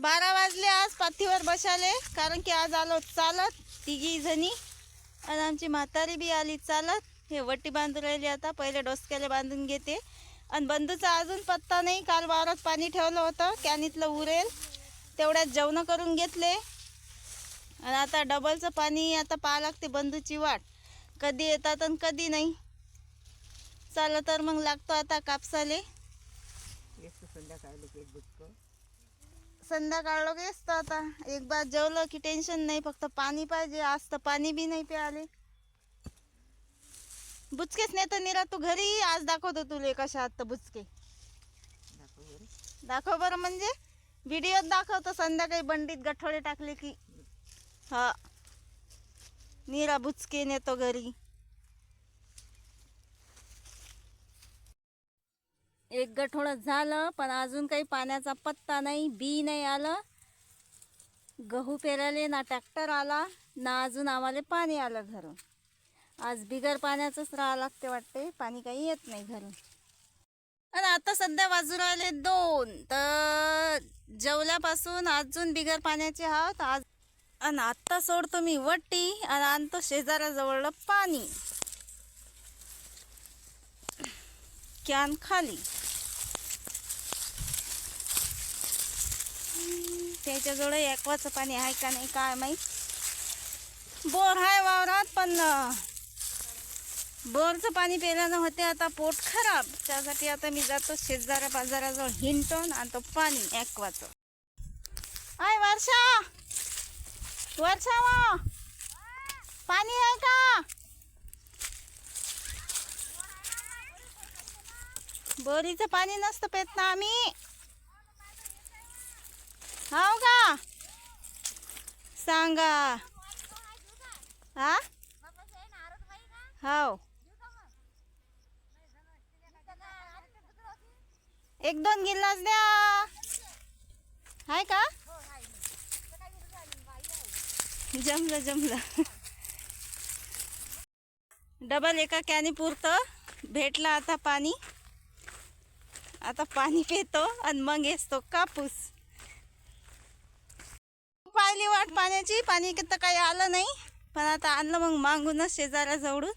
बारा वाजले आज पाथीवर बसाले कारण की आज आलो चालत तिघी जणी. आणि आमची म्हातारी बी आली चालत. हे वट्टी बांधून राहिली आता पहिले डोसक्याला बांधून घेते. आणि बंधूचा अजून पत्ता नाही काल वावरात पाणी ठेवलं होतं कॅनीतलं उरेल. तेवढ्यात जेवणं करून घेतले. आणि आता डबलचं पाणी आता पाहा लागते बंधूची वाट. कधी येतात आणि कधी नाही. चाललं तर मग लागतो आता कापसाले. संध्याकाळी संध्याकाळ लोक असतं आता. एक बार जेवलं की टेन्शन नाही फक्त पाणी पाहिजे. आज तर पाणी बी नाही प्याले. बुचकेच नाही तर निरा तू घरी आज दाखवतो तुले कशा आहात तर बुचके. दाखव बरं दाखव बरं म्हणजे व्हिडिओत दाखवतो. संध्याकाळी बंडीत गठोडे टाकले की. हा. निरा बुचके नेतो घरी. एक गठोडं झालं पण अजून काही पाण्याचा पत्ता नाही बी नाही आलं. गहू पेराले ना ट्रॅक्टर आला ना अजून आम्हाला पाणी आलं घरून. आज बिगर पाण्याचंच राहावं लागते वाटते पाणी काही येत नाही घरून. आणि आता सध्या वाजू राहिले दोन तर जेवल्यापासून अजून बिगर पाण्याचे आहोत आज आणि आत्ता सोडतो मी वट्टी आणि आणतो शेजाऱ्याजवळ पाणी. कॅन खाली. त्याच्याजवळ एकवाचं पाणी आहे का नाही काय माहीत. बोर आहे वावरात पण बोरचं पाणी प्यायल्यानं होते आता पोट खराब. त्यासाठी आता मी जातो शेजाऱ्या बाजाराजवळ हिंटून आणतो पाणी एकवाचं आय वर्षा! वर्षा वा! पाणी आहे का? बोरीचं पाणी नसतं पेत ना आम्ही. हाव का? सांगा. हा हाव. एक दोन गिलास द्या. हाय का? जमलं जमलं. डबल एका कॅनी पुरतं. भेटलं आता पाणी. आता पाणी पितो आणि मग येतो कापूस. पाहिली वाट पाण्याची. पाणी तर काही आलं नाही. पण आता आणलं मग मागूनच शेजाऱ्याजवळून.